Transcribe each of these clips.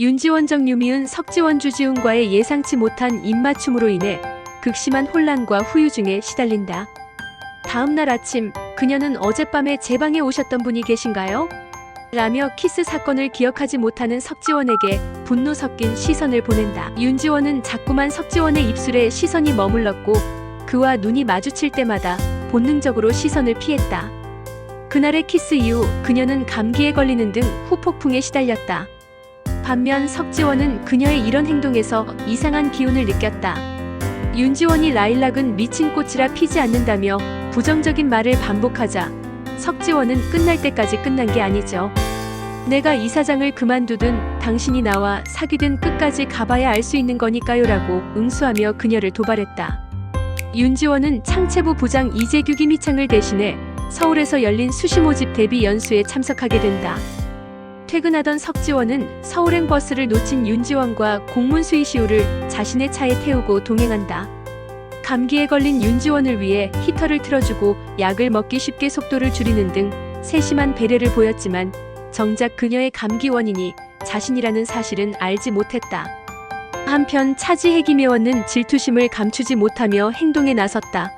윤지원 정유미은 석지원 주지훈과의 예상치 못한 입맞춤으로 인해 극심한 혼란과 후유증에 시달린다. 다음 날 아침 그녀는 어젯밤에 제 방에 오셨던 분이 계신가요? 라며 키스 사건을 기억하지 못하는 석지원에게 분노 섞인 시선을 보낸다. 윤지원은 자꾸만 석지원의 입술에 시선이 머물렀고 그와 눈이 마주칠 때마다 본능적으로 시선을 피했다. 그날의 키스 이후 그녀는 감기에 걸리는 등 후폭풍에 시달렸다. 반면 석지원은 그녀의 이런 행동에서 이상한 기운을 느꼈다. 윤지원이 라일락은 미친 꽃이라 피지 않는다며 부정적인 말을 반복하자 석지원은 끝날 때까지 끝난 게 아니죠. 내가 이사장을 그만두든 당신이 나와 사귀든 끝까지 가봐야 알 수 있는 거니까요 라고 응수하며 그녀를 도발했다. 윤지원은 창체부 부장 이재규 김희창을 대신해 서울에서 열린 수시 모집 데뷔 연수에 참석하게 된다. 퇴근하던 석지원은 서울행 버스를 놓친 윤지원과 공문 수의 시우를 자신의 차에 태우고 동행한다. 감기에 걸린 윤지원을 위해 히터를 틀어주고 약을 먹기 쉽게 속도를 줄이는 등 세심한 배려를 보였지만 정작 그녀의 감기 원인이 자신이라는 사실은 알지 못했다. 한편 차지 해김혜원은 질투심을 감추지 못하며 행동에 나섰다.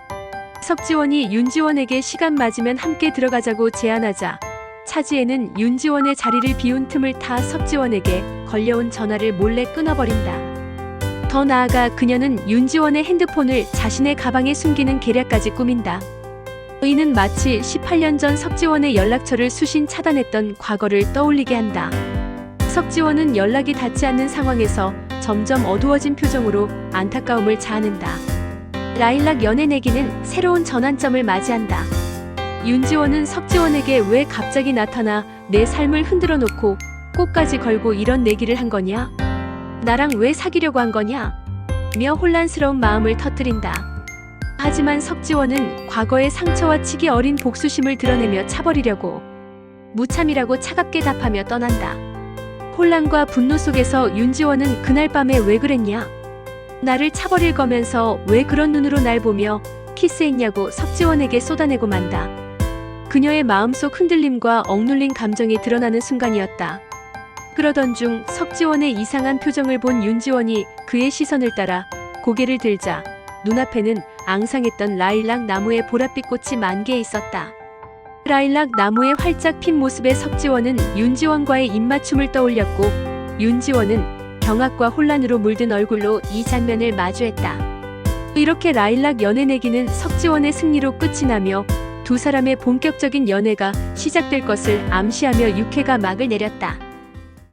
석지원이 윤지원에게 시간 맞으면 함께 들어가자고 제안하자 차지혜는 윤지원의 자리를 비운 틈을 타 석지원에게 걸려온 전화를 몰래 끊어버린다. 더 나아가 그녀는 윤지원의 핸드폰을 자신의 가방에 숨기는 계략까지 꾸민다. 이는 마치 18년 전 석지원의 연락처를 수신 차단했던 과거를 떠올리게 한다. 석지원은 연락이 닿지 않는 상황에서 점점 어두워진 표정으로 안타까움을 자아낸다. 라일락 연애 내기는 새로운 전환점을 맞이한다. 윤지원은 석지원에게 왜 갑자기 나타나 내 삶을 흔들어 놓고 꽃까지 걸고 이런 내기를 한 거냐? 나랑 왜 사귀려고 한 거냐? 며 혼란스러운 마음을 터뜨린다. 하지만 석지원은 과거의 상처와 치기 어린 복수심을 드러내며 차버리려고 무참이라고 차갑게 답하며 떠난다. 혼란과 분노 속에서 윤지원은 그날 밤에 왜 그랬냐? 나를 차버릴 거면서 왜 그런 눈으로 날 보며 키스했냐고 석지원에게 쏟아내고 만다. 그녀의 마음속 흔들림과 억눌린 감정이 드러나는 순간이었다. 그러던 중 석지원의 이상한 표정을 본 윤지원이 그의 시선을 따라 고개를 들자 눈앞에는 앙상했던 라일락 나무의 보랏빛 꽃이 만개 있었다. 라일락 나무의 활짝 핀 모습에 석지원은 윤지원과의 입맞춤을 떠올렸고 윤지원은 경악과 혼란으로 물든 얼굴로 이 장면을 마주했다. 이렇게 라일락 연애 내기는 석지원의 승리로 끝이 나며 두 사람의 본격적인 연애가 시작될 것을 암시하며 육회가 막을 내렸다.